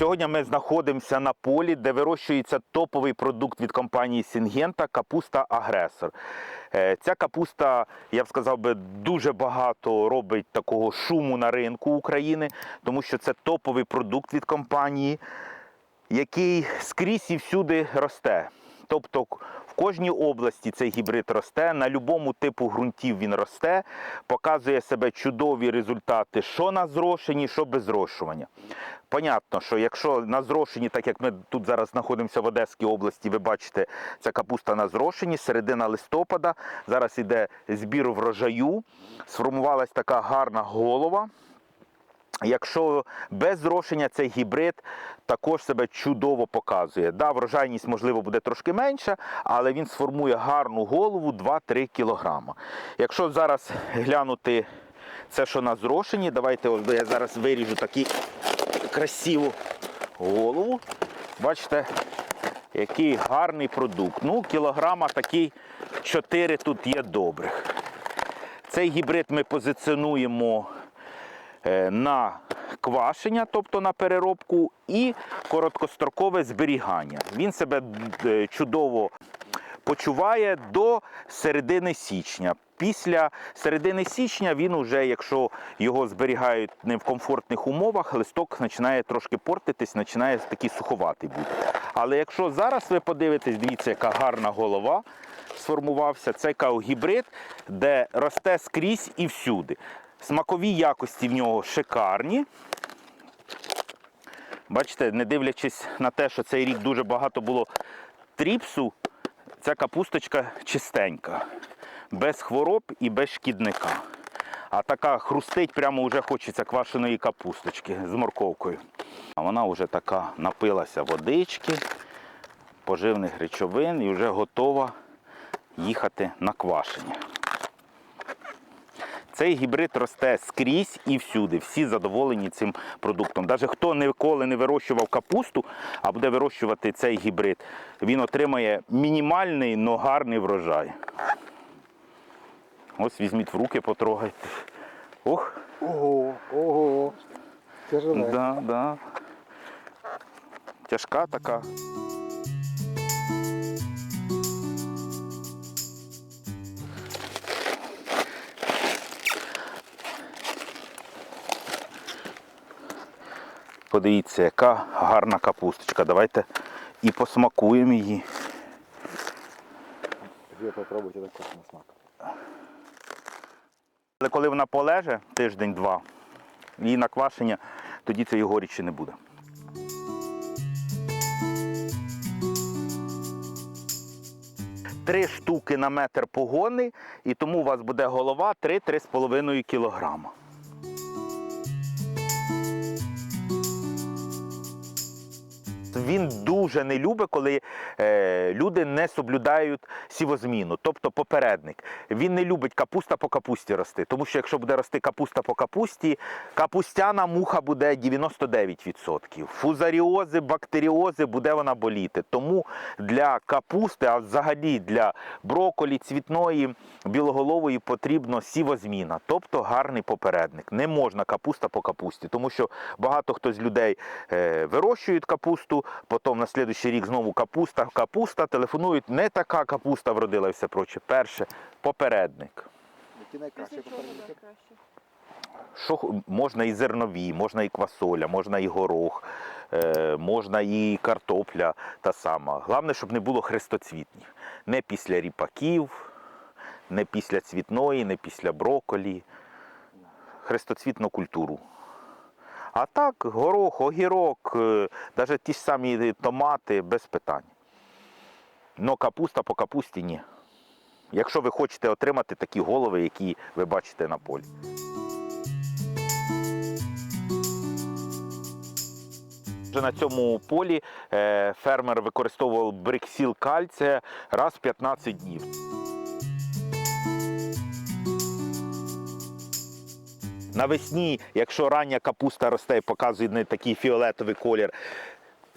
Сьогодні ми знаходимося на полі, де вирощується топовий продукт від компанії Сінгента капуста Агресор. Е, Ця капуста, я б сказав би, дуже багато робить такого шуму на ринку України, тому що це топовий продукт від компанії, який скрізь і всюди росте. Тобто кожній області цей гібрид росте, на будь-якому типу ґрунтів він росте, показує себе чудові результати, що на зрошенні, що без зрошування. Понятно, що якщо на зрошенні, так як ми тут зараз знаходимося в Одеській області, ви бачите, ця капуста на зрошенні, середина листопада, зараз іде збір врожаю, сформувалась така гарна голова. Якщо без зрошення цей гібрид також себе чудово показує. Да, врожайність, можливо, буде трошки менша, але він сформує гарну голову 2-3 кг. Якщо зараз глянути це, що на зрошенні, давайте ось я зараз виріжу таку красиву голову. Бачите, який гарний продукт. Ну, кілограма такий 4 тут є добрих. Цей гібрид ми позиціонуємо на квашення, тобто на переробку, і короткострокове зберігання. Він себе е, чудово почуває до середини січня. Після середини січня він уже, якщо його зберігають не в комфортних умовах, листок починає трошки портитись, починає такий суховатий бути. Але якщо зараз ви подивитесь, дивіться, яка гарна голова сформувався. Це каогібрид, де росте скрізь і всюди. Смакові якості в нього шикарні. Бачите, не дивлячись на те, що цей рік дуже багато було тріпсу, ця капусточка чистенька, без хвороб і без шкідника. А така хрустить, прямо вже хочеться квашеної капусточки з морковкою. А вона вже така напилася водички, поживних речовин і вже готова їхати на квашення. Цей гібрид росте скрізь і всюди. Всі задоволені цим продуктом. Навіть хто ніколи не вирощував капусту, а буде вирощувати цей гібрид, він отримає мінімальний, но гарний врожай. Ось візьміть в руки, потрогайте. Ох, Ого, ого. Тяжеле. да, да. Тяжка така. Подивіться, яка гарна капусточка. Давайте і посмакуємо її. Попробуйте також на смак. Але коли вона полеже тиждень-два, її на квашення, тоді цієї горічі не буде. Три штуки на метр погони, і тому у вас буде голова 3-3,5 кілограма. Він дуже не любить, коли е, люди не соблюдають сівозміну, тобто попередник. Він не любить капуста по капусті рости, тому що якщо буде рости капуста по капусті, капустяна муха буде 99%. Фузаріози, бактеріози буде вона боліти. Тому для капусти, а взагалі для броколі, цвітної, білоголової потрібно сівозміна, тобто гарний попередник. Не можна капуста по капусті, тому що багато хто з людей е, вирощують капусту, потім на слідуючий рік знову капуста, капуста, телефонують, не така капуста вродила і все проче. Перше, попередник. Які найкраще попередники? Що можна і зернові, можна і квасоля, можна і горох, е, можна і картопля та сама. Головне, щоб не було хрестоцвітних. Не після ріпаків, не після цвітної, не після броколі. Хрестоцвітну культуру. А так, горох, огірок, навіть ті ж самі томати без питань. Но капуста по капусті ні. Якщо ви хочете отримати такі голови, які ви бачите на полі. Вже на цьому полі е, фермер використовував бриксіл кальція раз в 15 днів. Навесні, якщо рання капуста росте і показує не такий фіолетовий колір,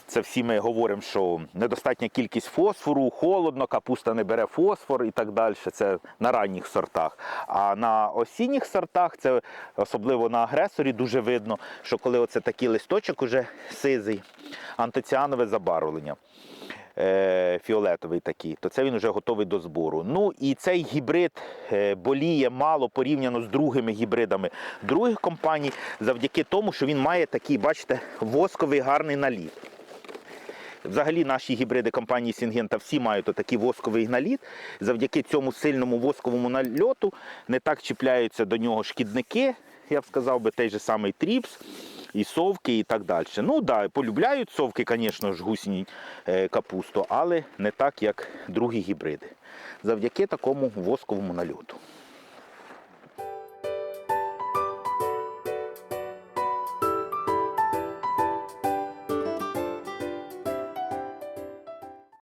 Це всі ми говоримо, що недостатня кількість фосфору, холодно, капуста не бере фосфор і так далі. Це на ранніх сортах. А на осінніх сортах, це особливо на агресорі, дуже видно, що коли оце такий листочок уже сизий, антоціанове забарвлення. Е, Фіолетовий такий, то це він вже готовий до збору. Ну і цей гібрид е, боліє мало порівняно з другими гібридами других компаній, завдяки тому, що він має такий, бачите, восковий гарний наліт. Взагалі наші гібриди компанії Сінгента всі мають такий восковий наліт. Завдяки цьому сильному восковому нальоту не так чіпляються до нього шкідники, я б сказав би, той же самий тріпс. І совки, і так далі. Ну так, да, полюбляють совки, звісно ж, гусінь е, капусту, але не так, як другі гібриди. Завдяки такому восковому нальоту.